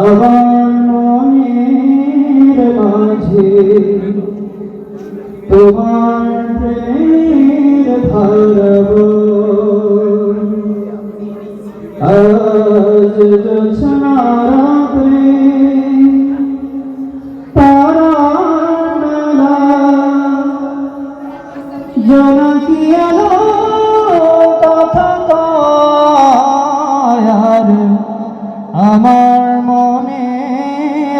Allah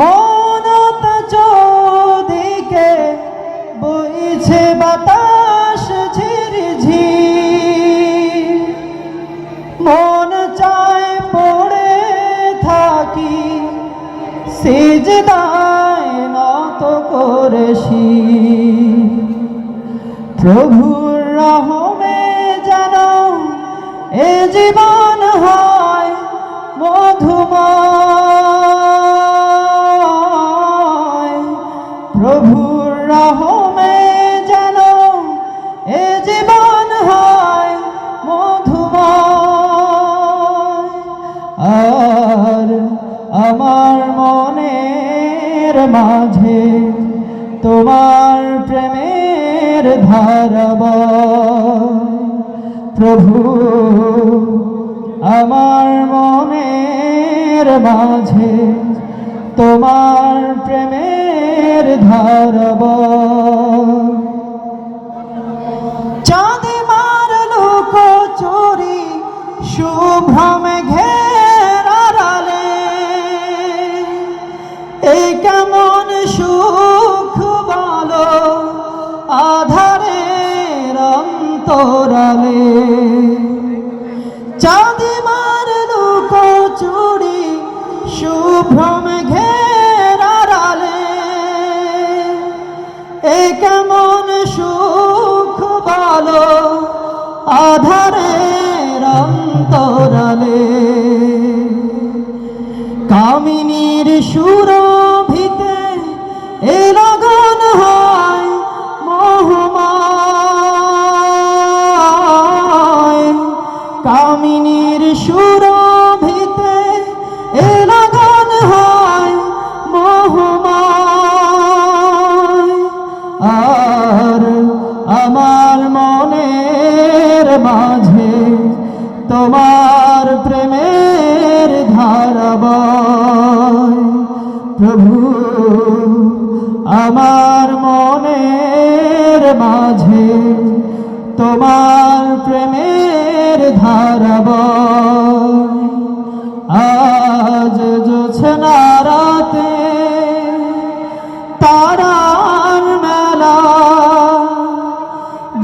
মনত চৌদিকে বইছে বাতাস ঝিরঝি। মন চায় পড়ে থাকি, সেজদায় নত করেছি। প্রভুর রহমে যেন এ জীবন হয়। মধুময়। প্রভুর রহমে যেন এ জীবন হয় মধুময়। আর আমার মনের মাঝে তোমার প্রেমের ধারব প্রভু, আমার মনের মাঝে, তোমার প্রেমের ধারব চাঁদে মারলো কচুরি শুভ্রমে ঘেরালে এই কেমন সুখ বলো, আধারের অন্তরালে। চাঁদে মার লোক শুভ্রমে ঘেরালে মাঝে তোমার প্রেমের ধারাব প্রভু, আমার মনের মাঝে তোমার প্রেমের ধারাব আজ জোছনা রাতে তারার মেলা,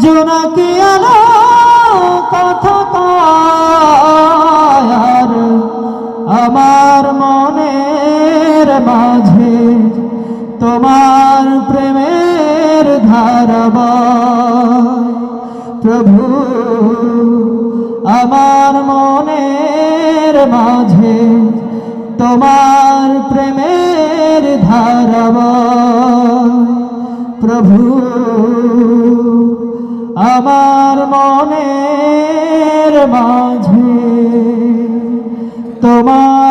জোনাকি আলো কথা আমার মনের মাঝে তোমার প্রেমের ধারাব প্রভু, আমার মনের মাঝে তোমার প্রেমের ধারাব প্রভু আমার মনের মাঝে তোমার